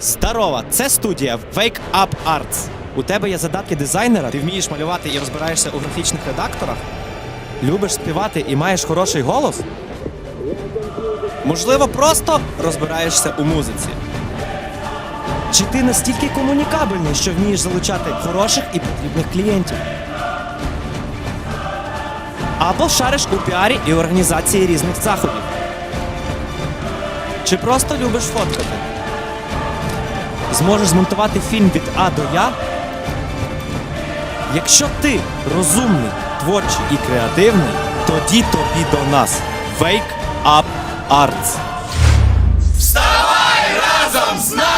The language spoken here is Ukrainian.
Здарова, це студія Wake Up Arts. У тебе є задатки дизайнера, ти вмієш малювати і розбираєшся у графічних редакторах. Любиш співати і маєш хороший голос? Можливо, просто розбираєшся у музиці. Чи ти настільки комунікабельний, що вмієш залучати хороших і потрібних клієнтів? Або шариш у піарі і організації різних заходів. Чи просто любиш фоткати? Зможеш змонтувати фільм від А до Я? Якщо ти розумний, творчий і креативний, тоді тобі до нас. Wake Up Arts. Вставай разом з нами!